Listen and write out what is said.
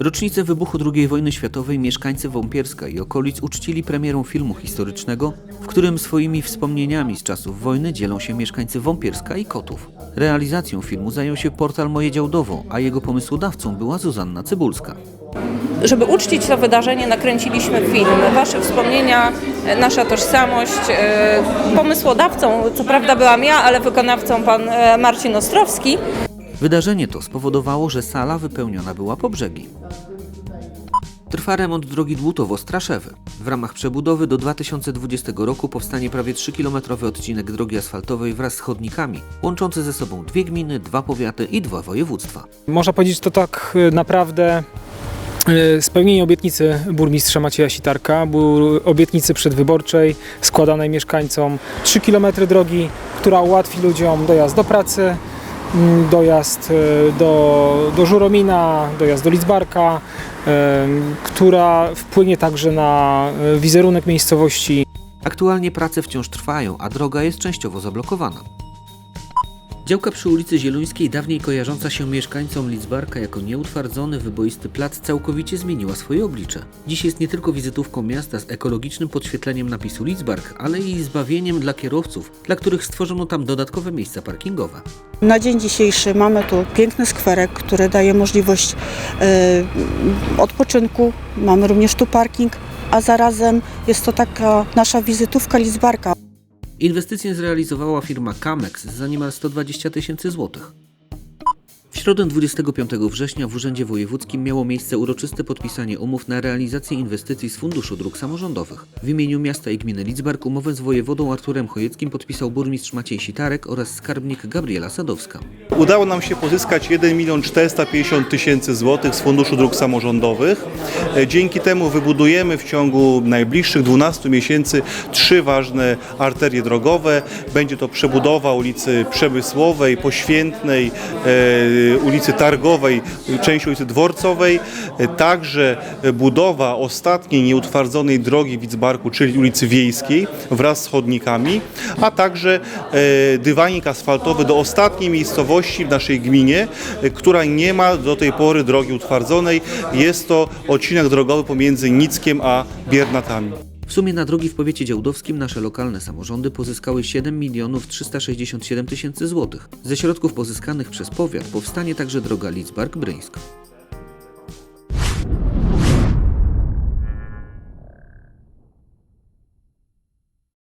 rocznicę wybuchu II wojny światowej mieszkańcy Wąpierska i okolic uczcili premierą filmu historycznego, w którym swoimi wspomnieniami z czasów wojny dzielą się mieszkańcy Wąpierska i Kotów. Realizacją filmu zajął się portal Moje Działdowo, a jego pomysłodawcą była Zuzanna Cybulska. Żeby uczcić to wydarzenie, nakręciliśmy film. Wasze wspomnienia, nasza tożsamość. E, Pomysłodawcą, co prawda byłam ja, ale wykonawcą pan e, Marcin Ostrowski. Wydarzenie to spowodowało, że sala wypełniona była po brzegi. Trwa remont drogi Dłutowo-Straszewy. W ramach przebudowy do 2020 roku powstanie prawie 3-kilometrowy odcinek drogi asfaltowej wraz z chodnikami, łączący ze sobą dwie gminy, dwa powiaty i dwa województwa. Można powiedzieć, to tak y, naprawdę y, spełnienie obietnicy burmistrza Macieja Sitarka, obietnicy przedwyborczej składanej mieszkańcom 3 km drogi, która ułatwi ludziom dojazd do pracy, dojazd y, do, do Żuromina, dojazd do Lidzbarka, y, która wpłynie także na y, wizerunek miejscowości, Aktualnie prace wciąż trwają, a droga jest częściowo zablokowana. Działka przy ulicy Zielońskiej, dawniej kojarząca się mieszkańcom Lidzbarka jako nieutwardzony, wyboisty plac, całkowicie zmieniła swoje oblicze. Dziś jest nie tylko wizytówką miasta z ekologicznym podświetleniem napisu Lidzbark, ale i zbawieniem dla kierowców, dla których stworzono tam dodatkowe miejsca parkingowe. Na dzień dzisiejszy mamy tu piękny skwerek, który daje możliwość e, odpoczynku. Mamy również tu parking, a zarazem jest to taka nasza wizytówka Lizbarka. Inwestycję zrealizowała firma Camex za niemal 120 tysięcy złotych. Środę 25 września w Urzędzie Wojewódzkim miało miejsce uroczyste podpisanie umów na realizację inwestycji z Funduszu Dróg Samorządowych. W imieniu miasta i gminy Lidzbark umowę z wojewodą Arturem Chojeckim podpisał burmistrz Maciej Sitarek oraz skarbnik Gabriela Sadowska. Udało nam się pozyskać 1 milion 450 tysięcy złotych z Funduszu Dróg Samorządowych. E, Dzięki temu wybudujemy w ciągu najbliższych 12 miesięcy trzy ważne arterie drogowe. Będzie to przebudowa ulicy Przemysłowej, Poświętnej, e, ulicy Targowej, części ulicy Dworcowej, także budowa ostatniej nieutwardzonej drogi w Widzbarku, czyli ulicy Wiejskiej wraz z chodnikami, a także e, dywanik asfaltowy do ostatniej miejscowości w naszej gminie, która nie ma do tej pory drogi utwardzonej. Jest to odcinek drogowy pomiędzy Nickiem a Biernatami. W sumie na drogi w powiecie działdowskim nasze lokalne samorządy pozyskały 7 milionów 367 tysięcy złotych. Ze środków pozyskanych przez powiat powstanie także droga Lidzbark-Bryńsk.